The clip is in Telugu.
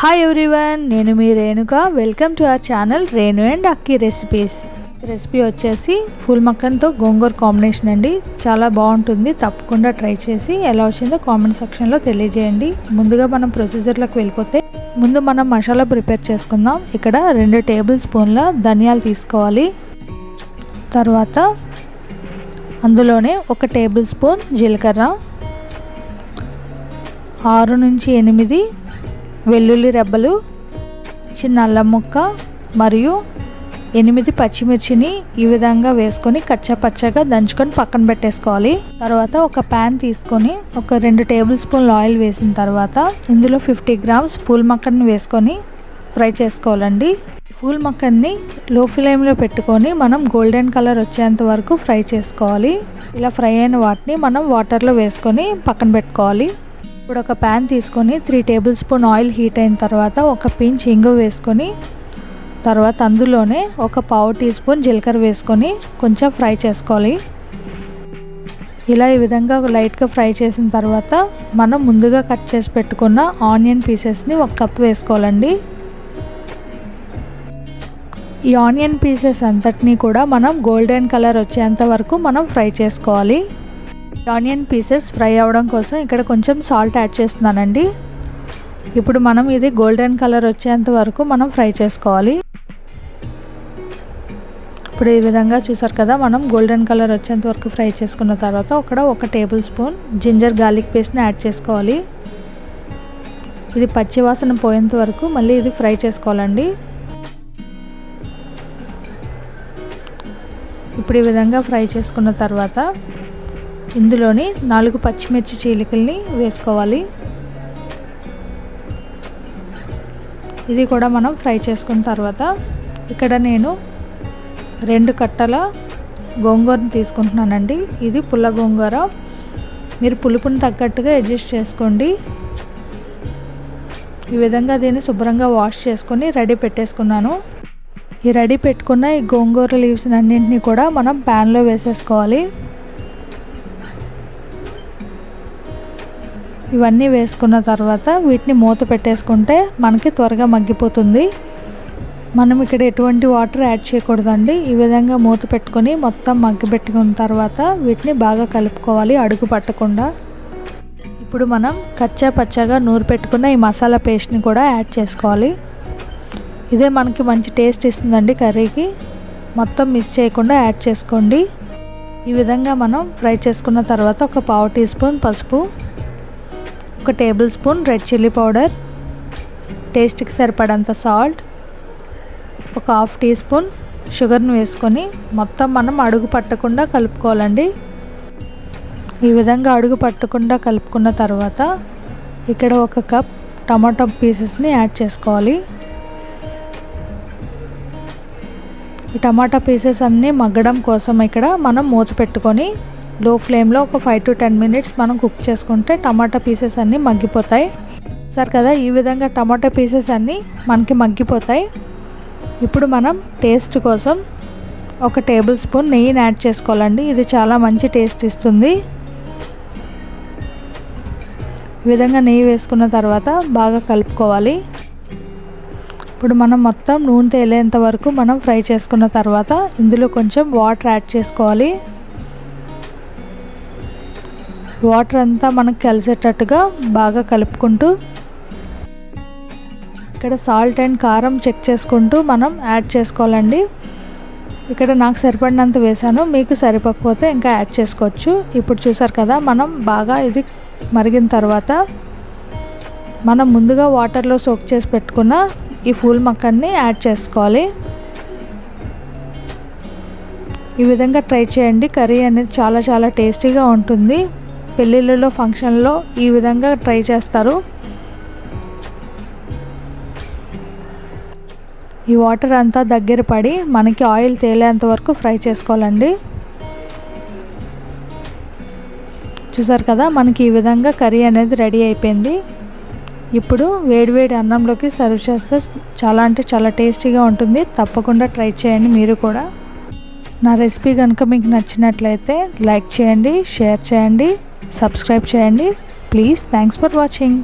హాయ్ ఎవ్రీవన్ నేను మీ Renuka. Welcome to our channel Renu and Akki recipes recipe వచ్చేసి ఫుల్ మక్కన్తో గోంగూర కాంబినేషన్ అండి. చాలా బాగుంటుంది. తప్పకుండా ట్రై చేసి ఎలా వచ్చిందో కామెంట్ సెక్షన్లో తెలియజేయండి. ముందుగా మనం ప్రొసీజర్లోకి వెళ్ళిపోతే ముందు మనం మసాలా ప్రిపేర్ చేసుకుందాం. ఇక్కడ రెండు టేబుల్ స్పూన్ల ధనియాలు తీసుకోవాలి. తర్వాత అందులోనే ఒక టేబుల్ స్పూన్ జీలకర్ర ఆరు నుంచి ఎనిమిది వెల్లుల్లి రెబ్బలు చిన్న అల్లం ముక్క మరియు ఎనిమిది పచ్చిమిర్చిని ఈ విధంగా వేసుకొని కచ్చా పచ్చగా దంచుకొని పక్కన పెట్టేసుకోవాలి. తర్వాత ఒక ప్యాన్ తీసుకొని ఒక రెండు టేబుల్ స్పూన్ల ఆయిల్ వేసిన తర్వాత ఇందులో ఫిఫ్టీ గ్రామ్స్ పూల్ మక్కన్ని వేసుకొని ఫ్రై చేసుకోవాలండి. పూల్ మక్కన్ని లో ఫ్లేమ్లో పెట్టుకొని మనం గోల్డెన్ కలర్ వచ్చేంత వరకు ఫ్రై చేసుకోవాలి. ఇలా ఫ్రై అయిన వాటిని మనం వాటర్లో వేసుకొని పక్కన పెట్టుకోవాలి. ఇప్పుడు ఒక ప్యాన్ తీసుకొని three tablespoon oil heat అయిన తర్వాత ఒక పించ్ ఇంగు వేసుకొని తర్వాత అందులోనే ఒక పావు టీ స్పూన్ జీలకర్ర వేసుకొని కొంచెం ఫ్రై చేసుకోవాలి. ఇలా ఈ విధంగా లైట్గా ఫ్రై చేసిన తర్వాత మనం ముందుగా కట్ చేసి పెట్టుకున్న ఆనియన్ పీసెస్ని ఒక కప్ వేసుకోవాలండి. ఈ ఆనియన్ పీసెస్ అంతటినీ కూడా మనం గోల్డెన్ కలర్ వచ్చేంత వరకు మనం ఫ్రై చేసుకోవాలి. ఆనియన్ పీసెస్ ఫ్రై అవ్వడం కోసం ఇక్కడ కొంచెం సాల్ట్ యాడ్ చేస్తున్నానండి. ఇప్పుడు మనం ఇది గోల్డెన్ కలర్ వచ్చేంత వరకు మనం ఫ్రై చేసుకోవాలి. ఇప్పుడు ఈ విధంగా చూసారు కదా మనం గోల్డెన్ కలర్ వచ్చేంత వరకు ఫ్రై చేసుకున్న తర్వాత అక్కడ ఒక టేబుల్ స్పూన్ జింజర్ గార్లిక్ పేస్ట్ని యాడ్ చేసుకోవాలి. ఇది పచ్చివాసన పోయేంత వరకు మళ్ళీ ఇది ఫ్రై చేసుకోవాలండి. ఇప్పుడు ఈ విధంగా ఫ్రై చేసుకున్న తర్వాత ఇందులోని నాలుగు పచ్చిమిర్చి చీలికల్ని వేసుకోవాలి. ఇది కూడా మనం ఫ్రై చేసుకున్న తర్వాత ఇక్కడ నేను రెండు కట్టల గోంగూరని తీసుకుంటున్నానండి. ఇది పుల్ల గోంగూర. మీరు పులుపుని తగ్గట్టుగా అడ్జస్ట్ చేసుకోండి. ఈ విధంగా దీన్ని శుభ్రంగా వాష్ చేసుకొని రెడీ పెట్టేసుకున్నాను. ఈ రెడీ పెట్టుకున్న ఈ గోంగూర లీవ్స్ అన్నింటినీ కూడా మనం ప్యాన్లో వేసేసుకోవాలి. ఇవన్నీ వేసుకున్న తర్వాత వీటిని మూత పెట్టేసుకుంటే మనకి త్వరగా మగ్గిపోతుంది. మనం ఇక్కడ ఎటువంటి వాటర్ యాడ్ చేయకూడదండి. ఈ విధంగా మూత పెట్టుకొని మొత్తం మగ్గి పెట్టుకున్న తర్వాత వీటిని బాగా కలుపుకోవాలి అడుగు పట్టకుండా. ఇప్పుడు మనం కచ్చా పచ్చగా నూరు పెట్టుకున్న ఈ మసాలా పేస్ట్ని కూడా యాడ్ చేసుకోవాలి. ఇదే మనకి మంచి టేస్ట్ ఇస్తుందండి కర్రీకి. మొత్తం మిస్ చేయకుండా యాడ్ చేసుకోండి. ఈ విధంగా మనం ఫ్రై చేసుకున్న తర్వాత ఒక పావు టీ స్పూన్ పసుపు ఒక tablespoon red chilli powder టేస్ట్కి సరిపడంత సాల్ట్ ఒక హాఫ్ టీ స్పూన్ షుగర్ని వేసుకొని మొత్తం మనం అడుగు పట్టకుండా కలుపుకోవాలండి. ఈ విధంగా అడుగు పట్టకుండా కలుపుకున్న తర్వాత ఇక్కడ ఒక కప్ టమాటో పీసెస్ని యాడ్ చేసుకోవాలి. ఈ టమాటా పీసెస్ అన్నీ మగ్గడం కోసం ఇక్కడ మనం మూత పెట్టుకొని లో ఫ్లేమ్లో ఒక ఫైవ్ టు టెన్ మినిట్స్ మనం కుక్ చేసుకుంటే టమాటా పీసెస్ అన్నీ మగ్గిపోతాయి. సరే కదా ఈ విధంగా టమాటా పీసెస్ అన్నీ మనకి మగ్గిపోతాయి. ఇప్పుడు మనం టేస్ట్ కోసం ఒక టేబుల్ స్పూన్ నెయ్యిని యాడ్ చేసుకోవాలండి. ఇది చాలా మంచి టేస్ట్ ఇస్తుంది. ఈ విధంగా నెయ్యి వేసుకున్న తర్వాత బాగా కలుపుకోవాలి. ఇప్పుడు మనం మొత్తం నూనె తేలేంత వరకు మనం ఫ్రై చేసుకున్న తర్వాత ఇందులో కొంచెం వాటర్ యాడ్ చేసుకోవాలి. వాటర్ అంతా మనకు కలిసేటట్టుగా బాగా కలుపుకుంటూ ఇక్కడ సాల్ట్ అండ్ కారం చెక్ చేసుకుంటూ మనం యాడ్ చేసుకోవాలండి. ఇక్కడ నాకు సరిపడినంత వేసాను మీకు సరిపోకపోతే ఇంకా యాడ్ చేసుకోవచ్చు. ఇప్పుడు చూసారు కదా మనం బాగా ఇది మరిగిన తర్వాత మనం ముందుగా వాటర్లో సోక్ చేసి పెట్టుకున్న ఈ ఫూల్ మక్కన్ని యాడ్ చేసుకోవాలి. ఈ విధంగా ట్రై చేయండి కర్రీ అనేది చాలా చాలా టేస్టీగా ఉంటుంది. పెళ్ళిళ్ళలో ఫంక్షన్లో ఈ విధంగా ట్రై చేస్తారు. ఈ వాటర్ అంతా దగ్గర పడి మనకి ఆయిల్ తేలేంత వరకు ఫ్రై చేసుకోవాలండి. చూసారు కదా మనకి ఈ విధంగా కర్రీ అనేది రెడీ అయిపోయింది. ఇప్పుడు వేడివేడి అన్నంలోకి సర్వ్ చేస్తే చాలా అంటే చాలా టేస్టీగా ఉంటుంది. తప్పకుండా ట్రై చేయండి మీరు కూడా. నా రెసిపీ కనుక మీకు నచ్చినట్లయితే లైక్ చేయండి షేర్ చేయండి. సబ్స్క్రైబ్ చేయండి. Please thanks for watching.